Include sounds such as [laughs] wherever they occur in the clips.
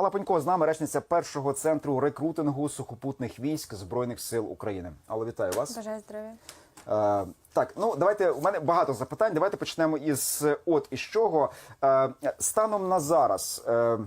Алла Пенько з нами речниця першого центру рекрутингу сухопутних військ збройних сил України. Алла, вітаю вас. Бажаю здоров'я. Е, так, ну давайте у мене багато запитань. Давайте почнемо із е, от із чого. Е, станом на зараз, е,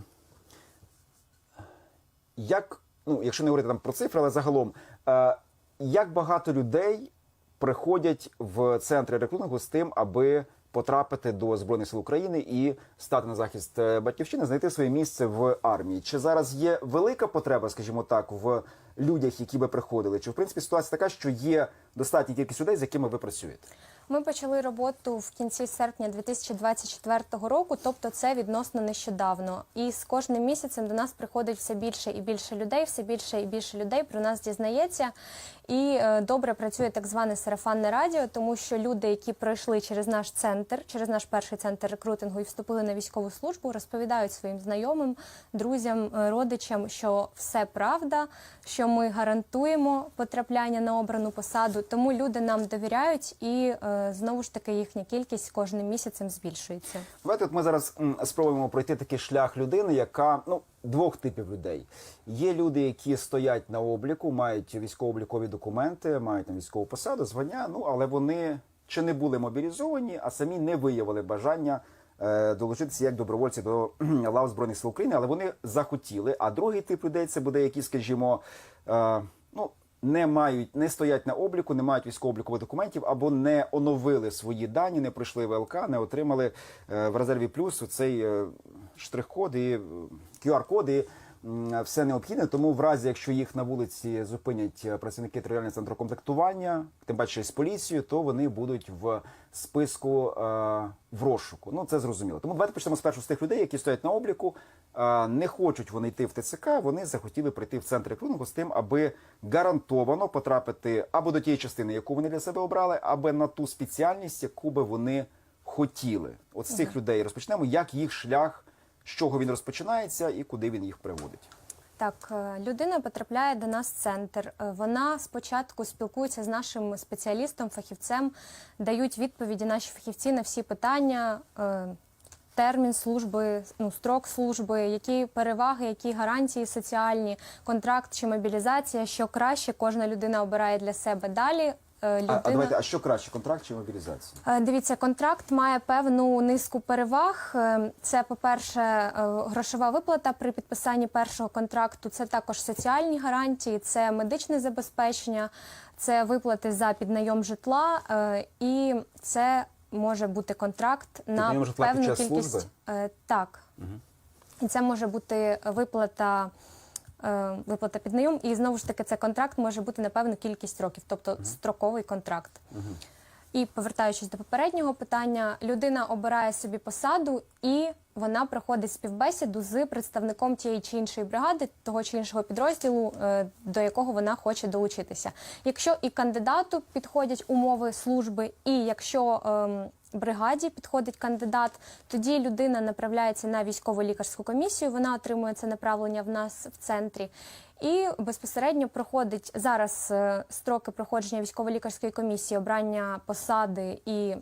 як, ну, якщо не говорити там про цифри, але загалом, е, як багато людей приходять в центри рекрутингу з тим, аби потрапити до Збройних сил України і стати на захист е, батьківщини, знайти своє місце в армії? Чи зараз є велика потреба, скажімо так, в людях, які би приходили? Чи в принципі ситуація така, що є достатня кількість людей, з якими ви працюєте? Ми почали роботу в кінці серпня 2024 року, тобто це відносно нещодавно. І з кожним місяцем до нас приходить все більше і більше людей, все більше і більше людей про нас дізнається. І е, добре працює так зване сарафанне радіо, тому що люди, які пройшли через наш центр, через наш перший центр рекрутингу і вступили на військову службу, розповідають своїм знайомим, друзям, е, родичам, що все правда, що ми гарантуємо потрапляння на обрану посаду. Тому люди нам довіряють, і е, знову ж таки їхня кількість кожним місяцем збільшується. Давайте от ми зараз спробуємо пройти такий шлях людини, яка ну двох типів людей. Є люди, які стоять на обліку, мають військово-облікові документи, мають там військову посаду, звання. Ну але вони чи не були мобілізовані, а самі не виявили бажання. е, Долучитися як добровольці до лав збройних сил України, але вони захотіли. А другий тип людей це буде, які, скажімо, е, ну не мають, не стоять на обліку, не мають військово-облікових документів або не оновили свої дані, не пройшли ВЛК, не отримали е, в резерві плюс цей е, штрих-код і е, QR-код м, все необхідне. Тому в разі, якщо їх на вулиці зупинять е, працівники територіального центру комплектування, тим паче з поліцією, то вони будуть в списку е, в розшуку. Ну це зрозуміло. Тому давайте почнемо спершу з тих людей, які стоять на обліку. Е, не хочуть вони йти в ТЦК. Вони захотіли прийти в центр рекрутингу з тим, аби гарантовано потрапити або до тієї частини, яку вони для себе обрали, або на ту спеціальність, яку би вони хотіли. От з цих людей розпочнемо, як їх шлях, з чого він розпочинається і куди він їх приводить. Так, е, людина потрапляє до нас в центр. Е, Вона спочатку спілкується з нашим спеціалістом, фахівцем, дають відповіді наші фахівці на всі питання. е, Термін служби, ну строк служби, які переваги, які гарантії соціальні, контракт чи мобілізація, що краще кожна людина обирає для себе. Далі людина А, а давайте, а що краще, контракт чи мобілізація? Е, Дивіться, контракт має певну низку переваг. Е, Це, по-перше, е, грошова виплата при підписанні першого контракту. Це також соціальні гарантії, це медичне забезпечення, це виплати за піднайом житла, е, і це може бути контракт на певну кількість. служби? Е, Так. І це може бути виплата. Е, Виплата під найом, і знову ж таки, це контракт може бути на певну кількість років, тобто строковий контракт. І повертаючись до попереднього питання, людина обирає собі посаду і вона проходить співбесіду з представником тієї чи іншої бригади, того чи іншого підрозділу, е, до якого вона хоче долучитися. Якщо і кандидату підходять умови служби, і якщо ем, бригаді підходить кандидат, тоді людина направляється на військово-лікарську комісію. Вона отримує це направлення в нас в центрі. І безпосередньо проходить зараз е, строки проходження військово-лікарської комісії, обрання посади і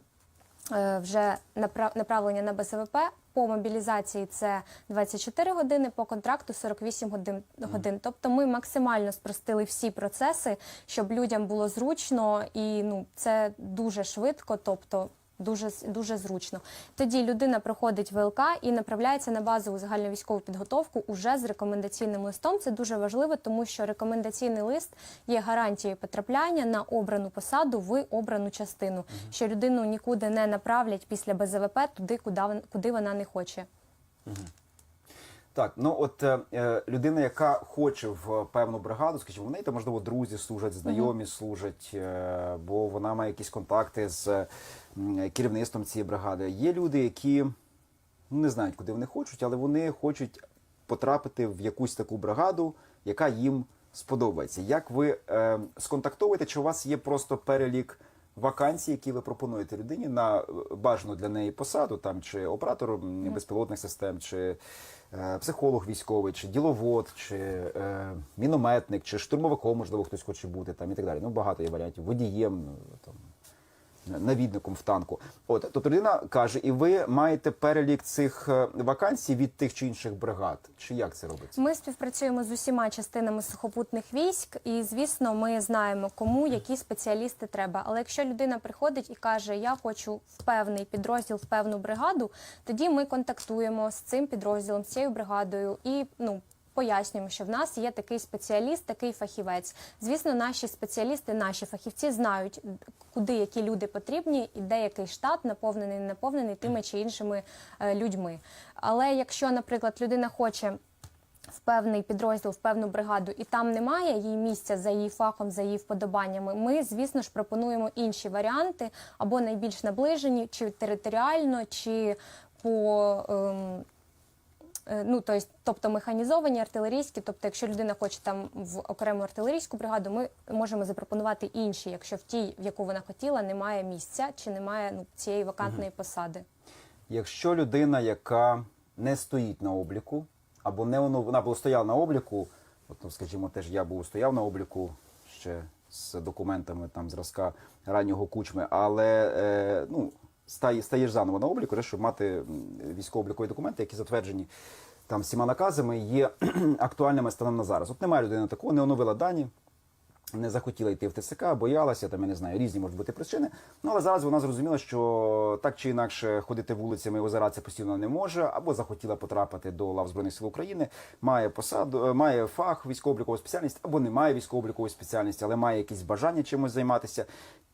е, вже напра- направлення на БЗВП. По мобілізації це 24 години, по контракту 48 годин. годин. Тобто ми максимально спростили всі процеси, щоб людям було зручно і ну це дуже швидко. Тобто Дуже дуже зручно. Тоді людина проходить ВЛК і направляється на базову загальновійськову підготовку уже з рекомендаційним листом. Це дуже важливо, тому що рекомендаційний лист є гарантією потрапляння на обрану посаду в обрану частину, що людину нікуди не направлять після БЗВП туди, куди куди вона не хоче. Так, ну от е, е, людина, яка хоче в певну бригаду, скажімо, в неї там можливо друзі служать, знайомі служать, е, бо вона має якісь контакти з м, керівництвом цієї бригади. Є люди, які ну, не знають, куди вони хочуть, але вони хочуть потрапити в якусь таку бригаду, яка їм сподобається. Як ви е, сконтактовуєте? Чи у вас є просто перелік вакансій, які ви пропонуєте людині на е, бажану для неї посаду, там чи оператор м, безпілотних систем, чи е, психолог військовий, чи діловод, чи е, мінометник, чи штурмовиком, можливо, хтось хоче бути там і так далі. Ну багато є варіантів. Водієм ну, там. Навідником в танку. От тобто людина каже, і ви маєте перелік цих е, вакансій від тих чи інших бригад. Чи як це робиться? Ми співпрацюємо з усіма частинами сухопутних військ, і звісно, ми знаємо, кому які спеціалісти треба. Але якщо людина приходить і каже, я хочу в певний підрозділ, в певну бригаду, тоді ми контактуємо з цим підрозділом, з цією бригадою і ну. Пояснюємо, що в нас є такий спеціаліст, такий фахівець. Звісно, наші спеціалісти, наші фахівці знають, куди які люди потрібні, і де який штат наповнений, наповнений тими чи іншими е, людьми. Але якщо, наприклад, людина хоче в певний підрозділ, в певну бригаду, і там немає її місця за її фахом, за її вподобаннями. Ми, звісно ж, пропонуємо інші варіанти або найбільш наближені, чи територіально, чи по. Ем, Ну, то есть, тобто механізовані артилерійські, тобто, якщо людина хоче там в окрему артилерійську бригаду, ми можемо запропонувати інші, якщо в тій, в яку вона хотіла, немає місця чи немає ну, цієї вакантної посади. Якщо людина, яка не стоїть на обліку, або не воно вона була стояла на обліку, от, ну, скажімо, теж я був стояв на обліку ще з документами там зразка раннього кучми, але е, ну, стаєш заново на обліку, щоб мати військово-облікові документи, які затверджені там всіма наказами, є [clears throat] актуальними станом на зараз. От немає людини такого, не оновила дані не захотіла йти в ТСК, боялася, там я не знаю, різні можуть бути причини. Ну але зараз вона зрозуміла, що так чи інакше ходити вулицями і озиратися постійно не може, або захотіла потрапити до лав збройних сил України, має посаду, е, має фах військово-облікову спеціальність, або не має військово-облікової спеціальності, але має якісь бажання чимось займатися,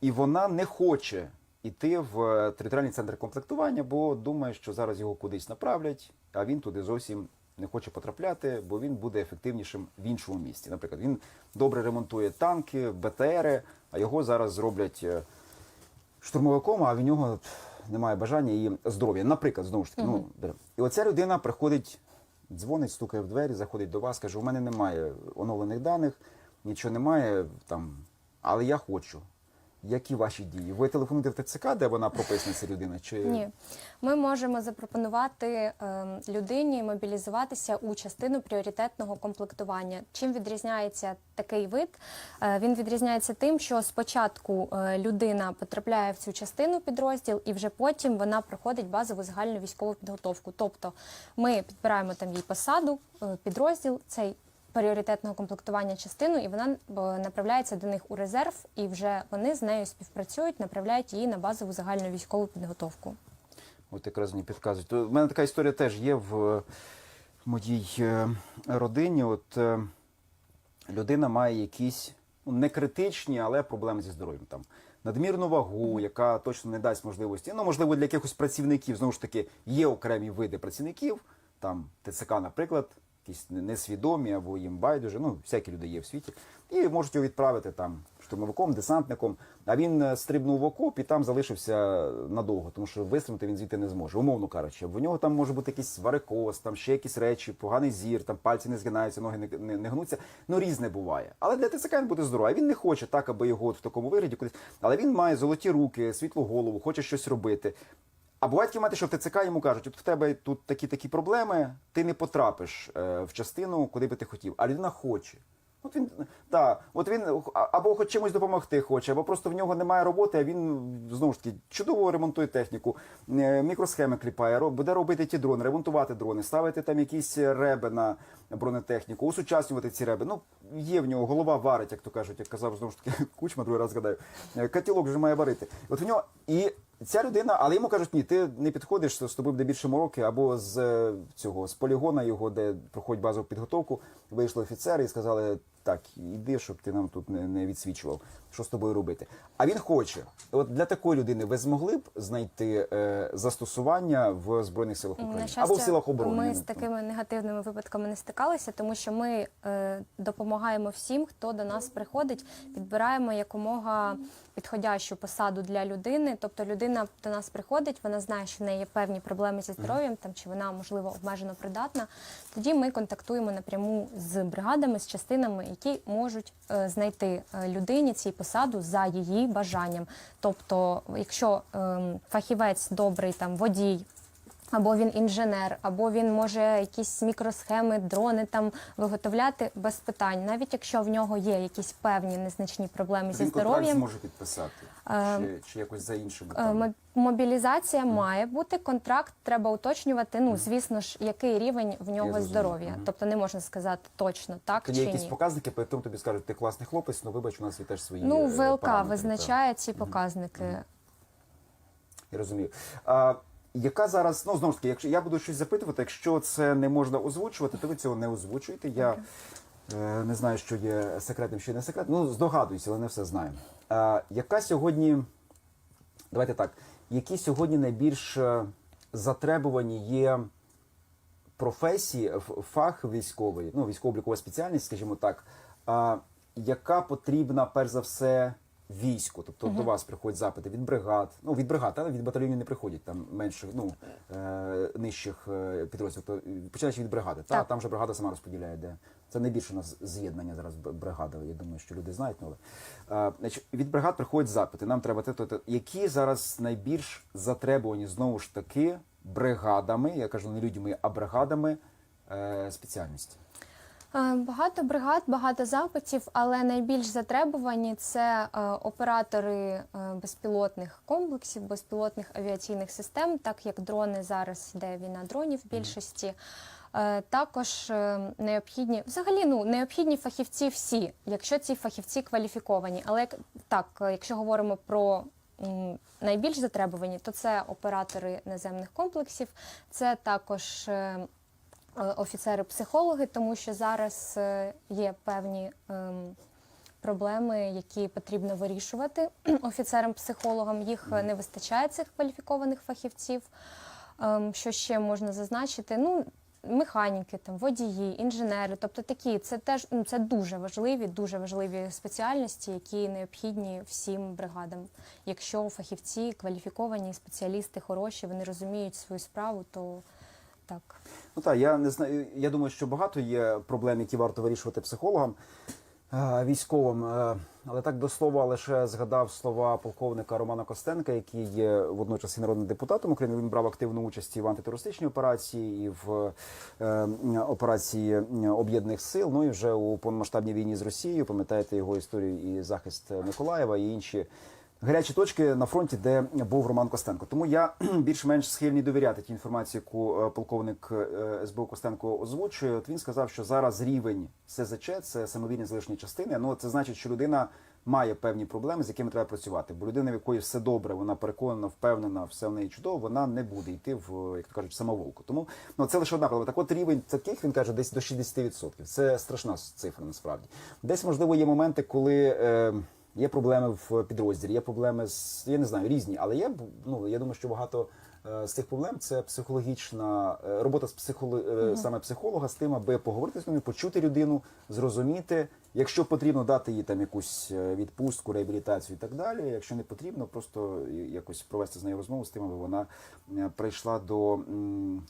і вона не хоче. Іти в е, територіальний центр комплектування, бо думає, що зараз його кудись направлять, а він туди зовсім не хоче потрапляти, бо він буде ефективнішим в іншому місці. Наприклад, він добре ремонтує танки, БТРи, а його зараз зроблять е, штурмовиком, а в нього немає бажання і здоров'я. Наприклад, знову ж таки, ну і оця людина приходить, дзвонить, стукає в двері, заходить до вас, каже: у мене немає оновлених даних, нічого немає там, але я хочу. Які ваші дії? Ви телефонуєте в ТЦК, де вона прописана ця людина? Чи Ні, ми можемо запропонувати ем, людині мобілізуватися у частину пріоритетного комплектування. Чим відрізняється такий вид? Е, він відрізняється тим, що спочатку е, людина потрапляє в цю частину підрозділ, і вже потім вона проходить базову загальну військову підготовку. Тобто ми підбираємо там їй посаду, е, підрозділ цей. Пріоритетного комплектування частину, і вона направляється до них у резерв, і вже вони з нею співпрацюють, направляють її на базову загальну військову підготовку. От якраз мені підказують. У мене така історія теж є в моїй е, родині. От е, людина має якісь ну, не критичні, але проблеми зі здоров'ям. Там надмірну вагу, яка точно не дасть можливості. Ну, можливо, для якихось працівників знову ж таки є окремі види працівників, там ТЦК, наприклад. Якісь несвідомі або їм байдуже, ну всякі люди є в світі, і можуть його відправити там штурмовиком, десантником. А він е, стрибнув в окоп і там залишився надовго, тому що вистрибнути він звідти не зможе, умовно кажучи. В нього там може бути якийсь варикоз, там ще якісь речі, поганий зір, там пальці не згинаються, ноги не, не, не гнуться. Ну різне буває. Але для ТЦК він буде здоровий. Він не хоче так, аби його от в такому вигляді кудись. Але він має золоті руки, світлу голову, хоче щось робити. А буває такі моменти, що в ТЦК йому кажуть, от в тебе тут такі такі проблеми, ти не потрапиш е, в частину, куди би ти хотів. А людина хоче. От він та, от він або хоч чимось допомогти хоче, або просто в нього немає роботи, а він знову ж таки чудово ремонтує техніку, е, мікросхеми кліпає, ро- буде робити ті дрони, ремонтувати дрони, ставити там якісь реби на бронетехніку, усучаснювати ці реби. Ну є в нього голова варить, як то кажуть, як казав знову ж таки [laughs] кучма, другий раз згадаю. Е, Котілок вже має варити. От в нього і ця людина, але йому кажуть, ні, ти не підходиш, з тобою буде більше мороки, або з е, цього з полігона його, де проходить базову підготовку, вийшли офіцери і сказали: так, іди, щоб ти нам тут не, не відсвічував, що з тобою робити. А він хоче. От для такої людини ви змогли б знайти е, застосування в збройних силах України На або в силах оборони? Ми з такими негативними випадками не стикалися, тому що ми е, допомагаємо всім, хто до нас приходить, підбираємо якомога підходящу посаду для людини. Тобто людина до нас приходить, вона знає, що в неї є певні проблеми зі здоров'ям, там чи вона можливо обмежено придатна. Тоді ми контактуємо напряму з бригадами, з частинами, які можуть е, знайти е, людині цій посаду за її бажанням. Тобто, якщо ем, фахівець добрий, там водій Або він інженер, або він може якісь мікросхеми, дрони там виготовляти без питань, навіть якщо в нього є якісь певні незначні проблеми зі Він контракт здоров'ям. зможе підписати Е, чи, чи якось за іншими Е, Мобілізація має бути, контракт треба уточнювати. Ну, звісно ж, який рівень в нього здоров'я. Мгм. Тобто не можна сказати точно так Тоді чи якісь ні. показники, потім тобі скажуть, ти класний хлопець, ну вибач, у нас є теж свої Ну, е, ВЛК параметри, визначає ці показники. так. Я розумію. А, яка зараз, ну знову ж таки, якщо я буду щось запитувати, якщо це не можна озвучувати, то ви цього не озвучуєте. Я е, не знаю, що є секретним, що не секретним. Ну, здогадуюся, але не все знаю. А, яка сьогодні, давайте так, які сьогодні найбільш е, затребувані є професії, фах військовий, ну, військово-облікова спеціальність, скажімо так, а, яка потрібна перш за все війську? Тобто до вас приходять запити від бригад, ну від бригад, але від батальйонів не приходять там менших, ну е, нижчих е, підрозділів. Тобто, е, починаючи від бригади. Та Так. там же бригада сама розподіляє, де це найбільше у нас з'єднання зараз б- бригади. Я думаю, що люди знають, ну, але е, значить, від бригад приходять запити. Нам треба те, то, те. які зараз найбільш затребувані знову ж таки бригадами, я кажу не людьми, а бригадами е, спеціальності. Е, Багато бригад, багато запитів, але найбільш затребувані це е, оператори е, безпілотних комплексів, безпілотних авіаційних систем, так як дрони зараз йде війна дронів в більшості. Також необхідні, взагалі, ну необхідні фахівці всі, якщо ці фахівці кваліфіковані. Але як так, якщо говоримо про найбільш затребувані, то це оператори наземних комплексів, це також. Е, офіцери-психологи, тому що зараз е, є певні ем, проблеми, які потрібно вирішувати [clears throat] офіцерам-психологам. Їх е, не вистачає цих кваліфікованих фахівців. Ем, Що ще можна зазначити? Ну, механіки, там, водії, інженери, тобто такі, це теж ну, це дуже важливі, дуже важливі спеціальності, які необхідні всім бригадам. Якщо фахівці кваліфіковані, спеціалісти хороші, вони розуміють свою справу, то так. Ну так, я не знаю. Я думаю, що багато є проблем, які варто вирішувати психологам е, військовим. Е, Але так до слова лише згадав слова полковника Романа Костенка, який є водночас і народним депутатом України. Він брав активну участь і в антитерористичній операції, і в е, операції об'єднаних сил. Ну і вже у повномасштабній війні з Росією. Пам'ятаєте його історію і захист Миколаєва і інші. Гарячі точки на фронті, де був Роман Костенко. Тому я [clears throat] більш-менш схильний довіряти тій інформації, яку е, полковник е, СБУ Костенко озвучує. От він сказав, що зараз рівень СЗЧ це самовільні залишні частини. Ну це значить, що людина має певні проблеми, з якими треба працювати. Бо людина, в якої все добре, вона переконана, впевнена, все в неї чудово, вона не буде йти в як то кажуть, самоволку. Тому ну це лише одна проблема. Так от рівень таких він каже, десь до 60%. Це страшна цифра насправді. Десь можливо є моменти, коли. Е, Є проблеми в підрозділі, є проблеми з я не знаю різні, але є ну я думаю, що багато е, з цих проблем це психологічна е, робота з психоло... е, саме психолога з тим, аби поговорити з ними, почути людину, зрозуміти, якщо потрібно дати їй там якусь відпустку, реабілітацію і так далі. Якщо не потрібно, просто якось провести з нею розмову з тим, аби вона прийшла до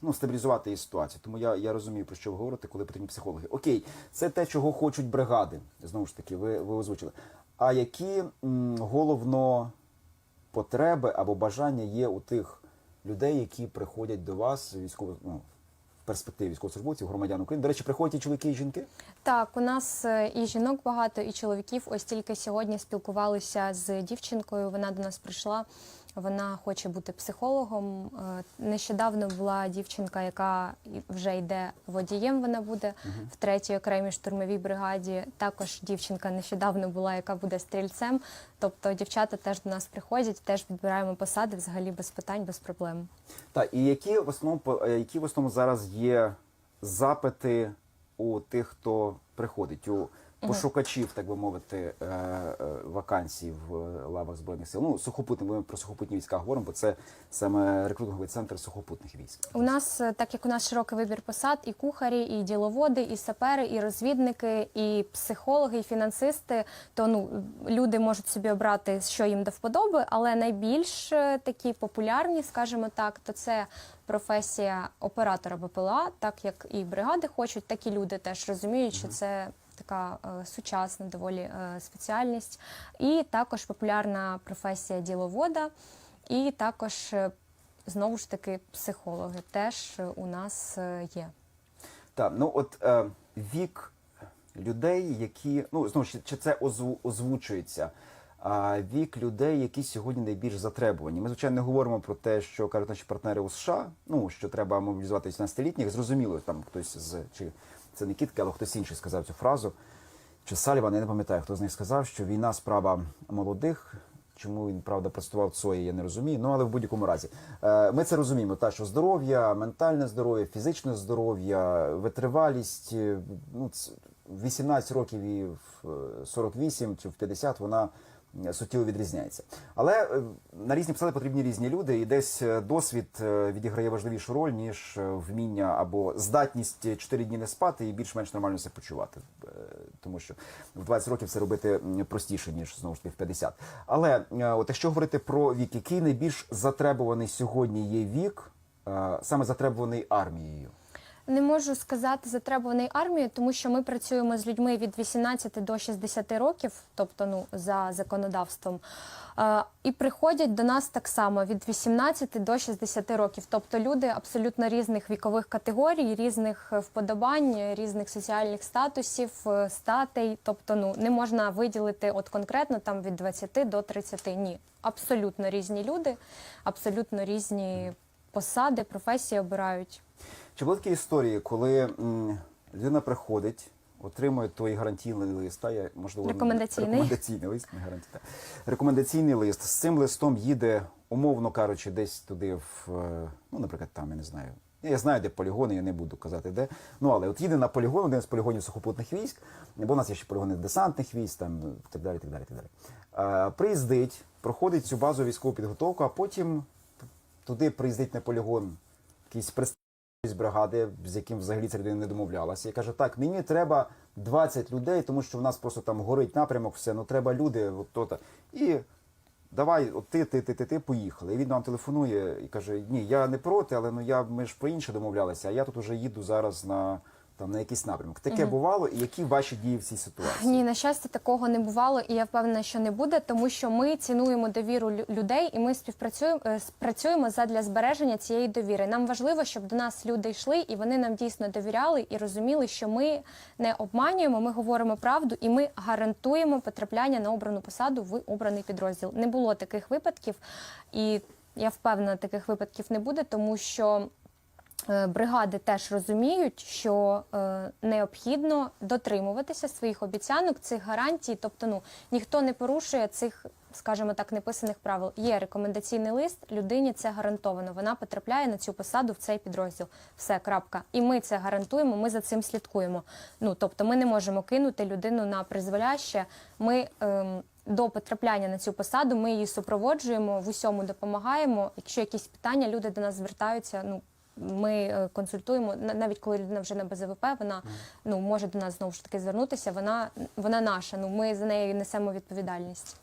ну стабілізувати її ситуацію. Тому я, я розумію про що ви говорите, коли потрібні психологи. Окей, це те, чого хочуть бригади. Знову ж таки, ви, ви озвучили. А які головно потреби або бажання є у тих людей, які приходять до вас, військово, ну, в перспективі військовослужбовців, громадян України? До речі, приходять і чоловіки і жінки? Так, у нас е, і жінок багато, і чоловіків. Ось тільки сьогодні спілкувалися з дівчинкою. Вона до нас прийшла. Вона хоче бути психологом. Е, Нещодавно була дівчинка, яка вже йде водієм. Вона буде в третій окремій штурмовій бригаді. Також дівчинка нещодавно була, яка буде стрільцем. Тобто дівчата теж до нас приходять, теж відбираємо посади взагалі без питань, без проблем. Так, і які в основному е, які в основному зараз є запити у тих, хто приходить, у пошукачів, так би мовити, е, е, вакансій в лавах збройних сил? Ну, сухопутні, ми про сухопутні війська говоримо, бо це саме рекрутинговий центр сухопутних військ. У нас, е, так як у нас широкий вибір посад, і кухарі, і діловоди, і сапери, і розвідники, і психологи, і фінансисти, то ну люди можуть собі обрати, що їм до вподоби, але найбільш такі популярні, скажімо так, то це професія оператора БПЛА, так як і бригади хочуть, так і люди теж розуміють, що це. Така е, сучасна доволі е, спеціальність, і також популярна професія діловода, і також е, знову ж таки психологи теж у нас є. Так, ну от е, вік людей, які ну знову ж чи це озву- озвучується. А вік людей, які сьогодні найбільш затребувані. Ми звичайно не говоримо про те, що кажуть наші партнери у США. Ну що треба мобілізувати 18-літніх. Зрозуміло, там хтось з чи це не Кіт Келлог, хтось інший сказав цю фразу. Чи Саліван, я не пам'ятаю, хто з них сказав, що війна справа молодих. Чому він правда працював ЦОЄ, я не розумію. Ну але в будь-якому разі Е, ми це розуміємо. Та що здоров'я, ментальне здоров'я, фізичне здоров'я, витривалість. е, Ну 18 років і в е, 48 чи в 50 вона е, суттєво відрізняється. Але е, на різні посади потрібні різні люди, і десь е, досвід е, відіграє важливішу роль ніж вміння або здатність 4 дні не спати і більш-менш нормально себе почувати. Тому що в 20 років це робити простіше ніж знову ж таки в 50. Але от якщо говорити про вік, який найбільш затребуваний сьогодні є вік, саме затребуваний армією. Не можу сказати затребуваний армією, тому що ми працюємо з людьми від 18 до 60 років, тобто ну за законодавством. І приходять до нас так само від 18 до 60 років. Тобто люди абсолютно різних вікових категорій, різних е, вподобань, різних соціальних статусів, е, статей. Тобто, ну не можна виділити от конкретно там від 20 до 30. Ні, абсолютно різні люди, абсолютно різні посади, професії обирають. Чи були такі історії, коли людина приходить, отримує той гарантійний лист, а я можливо Рекомендаційний. рекомендаційний лист, не гарантій, так. рекомендаційний лист з цим листом їде, умовно кажучи, десь туди, в е, ну, наприклад, там я не знаю. Я знаю, де полігони, я не буду казати, де. Ну але от їде на полігон, один з полігонів сухопутних військ, бо у нас є ще полігони десантних військ, там так далі, так далі, так далі. Е, приїздить, проходить цю базу військову підготовку, а потім туди приїздить на полігон якийсь представник з бригади, з яким взагалі ця людина не домовлялася, і каже: так, мені треба 20 людей, тому що в нас просто там горить напрямок, все, ну треба люди, от то-то. І давай, от ти, ти, ти, ти, ти, поїхали. І він нам телефонує і каже: Ні, я не проти, але ну я ми ж про інше домовлялися, а я тут уже їду зараз на. Там на якийсь напрямок. Таке бувало, і які ваші дії в цій ситуації? Ні, на щастя, такого не бувало, і я впевнена, що не буде, тому що ми цінуємо довіру людей, і ми співпрацюємо е, спрацюємо задля збереження цієї довіри. Нам важливо, щоб до нас люди йшли, і вони нам дійсно довіряли і розуміли, що ми не обманюємо, ми говоримо правду, і ми гарантуємо потрапляння на обрану посаду в обраний підрозділ. Не було таких випадків, і я впевнена, таких випадків не буде, тому що. Е, Бригади теж розуміють, що е, необхідно дотримуватися своїх обіцянок, цих гарантій. Тобто, ну ніхто не порушує цих, скажімо так, неписаних правил. Є рекомендаційний лист, людині це гарантовано. Вона потрапляє на цю посаду в цей підрозділ. Все, крапка. І ми це гарантуємо. Ми за цим слідкуємо. Ну тобто, ми не можемо кинути людину на призволяще. Ми ем, до потрапляння на цю посаду ми її супроводжуємо, в усьому допомагаємо. Якщо якісь питання, люди до нас звертаються. Ну ми е, консультуємо на- навіть коли людина вже на БЗВП, вона ну може до нас знову ж таки звернутися. Вона вона наша. Ну ми за неї несемо відповідальність.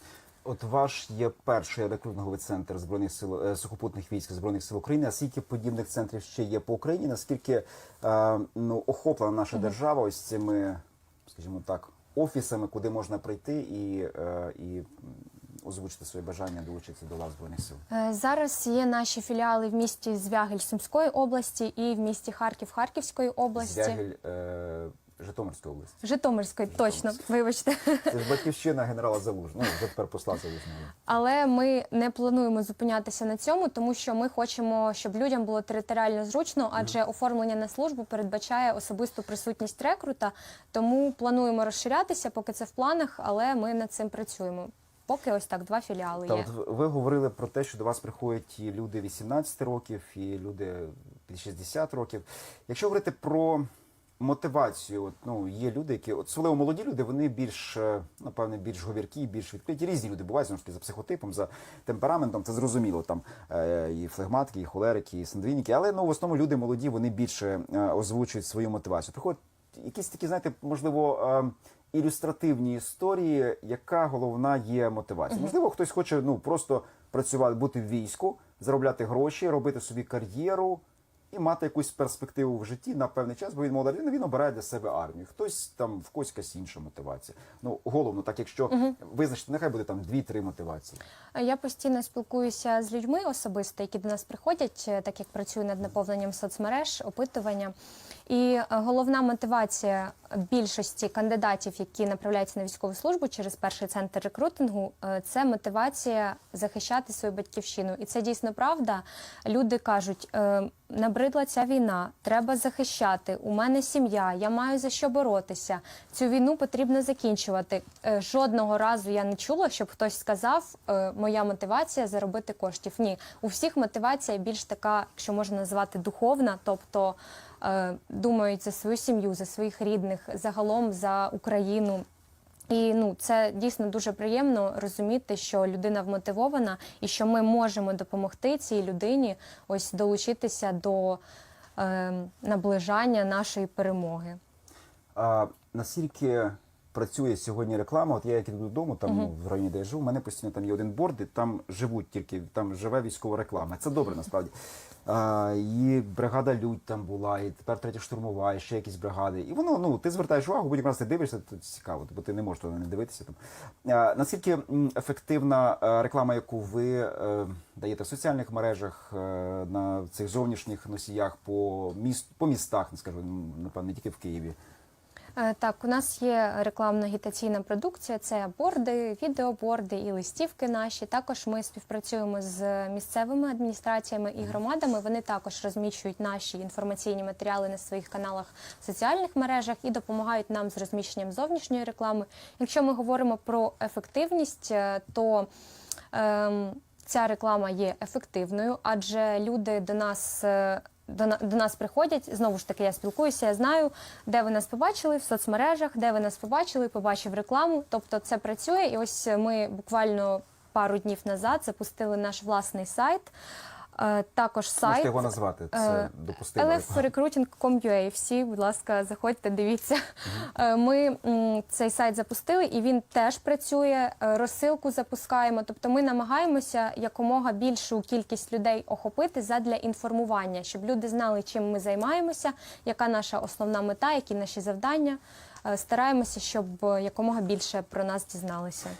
От ваш є перший рекрутинговий центр збройних сил е, сухопутних військ збройних сил України. А скільки подібних центрів ще є по Україні? Наскільки е, ну охоплена наша держава ось цими, скажімо так, офісами, куди можна прийти і, е, і озвучити своє бажання долучитися до лав збройних сил? Е, Зараз є наші філіали в місті Звягель Сумської області і в місті Харків Харківської області. Звягель е, Житомирської області. Житомирської, точно, вибачте. Це ж батьківщина генерала Залужного. Ну вже тепер посла Залужного. Але ми не плануємо зупинятися на цьому, тому що ми хочемо, щоб людям було територіально зручно, адже оформлення на службу передбачає особисту присутність рекрута. Тому плануємо розширятися, поки це в планах, але ми над цим працюємо. Поки ось так два філіали Та є. от ви- говорили про те, що до вас приходять і люди 18 років, і люди під 60 років. Якщо говорити про мотивацію, от, ну є люди, які от особливо молоді люди, вони більш е, напевне більш говіркі, більш відкриті. Різні люди бувають знову ж таки за психотипом, за темпераментом. Це зрозуміло. Там е, і флегматики, і холерики, і сандвініки. Але ну в основному люди молоді, вони більше е, озвучують свою мотивацію. Приходять якісь такі, знаєте, можливо. е, Ілюстративні історії, яка головна є мотивація. Можливо, хтось хоче ну просто працювати, бути в війську, заробляти гроші, робити собі кар'єру і мати якусь перспективу в житті на певний час, бо він молода людина, він обирає для себе армію. Хтось там в когось якась інша мотивація. Ну головно, так якщо визначити, нехай буде там дві-три мотивації. Я постійно спілкуюся з людьми особисто, які до нас приходять, е, так як працюю над наповненням соцмереж, опитування. І е, головна мотивація більшості кандидатів, які направляються на військову службу через перший центр рекрутингу, е, це мотивація захищати свою батьківщину. І це дійсно правда. Люди кажуть, е, набридла ця війна, треба захищати. У мене сім'я, я маю за що боротися. Цю війну потрібно закінчувати. Жодного разу я не чула, щоб хтось сказав, моя мотивація заробити коштів. Ні, у всіх мотивація більш така, якщо можна назвати духовна, тобто думають за свою сім'ю, за своїх рідних, загалом за Україну. І ну це дійсно дуже приємно розуміти, що людина вмотивована і що ми можемо допомогти цій людині ось долучитися до е, наближання нашої перемоги. А наскільки працює сьогодні реклама? От я як іду додому, там ну, в районі, де я живу, у мене постійно там є один борд, і там живуть тільки там живе військова реклама. Це добре насправді. А, і бригада Людь там була, і тепер третя штурмова, і ще якісь бригади. І воно ну ти звертаєш увагу, будь-який раз ти дивишся, то цікаво, бо ти не можеш туди не дивитися. Там а, наскільки ефективна е, реклама, яку ви е, даєте в соціальних мережах е, на цих зовнішніх носіях по міст по містах, не скажу, напевно, не тільки в Києві. Е, Так, у нас є рекламна агітаційна продукція, це борди, відеоборди і листівки наші. Також ми співпрацюємо з місцевими адміністраціями і громадами. Вони також розміщують наші інформаційні матеріали на своїх каналах в соціальних мережах і допомагають нам з розміщенням зовнішньої реклами. Якщо ми говоримо про ефективність, е, то ем, ця реклама є ефективною, адже люди до нас. До, до нас приходять знову ж таки. Я спілкуюся. Я знаю, де ви нас побачили в соцмережах, де ви нас побачили, побачив рекламу. Тобто це працює. І ось ми буквально пару днів назад запустили наш власний сайт. Е, Також сайт Можете його назвати, це Е, допустимо. lfrecruiting.com.ua. Всі, будь ласка, заходьте, дивіться. Е, Ми цей сайт запустили, і він теж працює. Розсилку запускаємо. Тобто, ми намагаємося якомога більшу кількість людей охопити задля інформування, щоб люди знали, чим ми займаємося, яка наша основна мета, які наші завдання. Стараємося, щоб якомога більше про нас дізналися.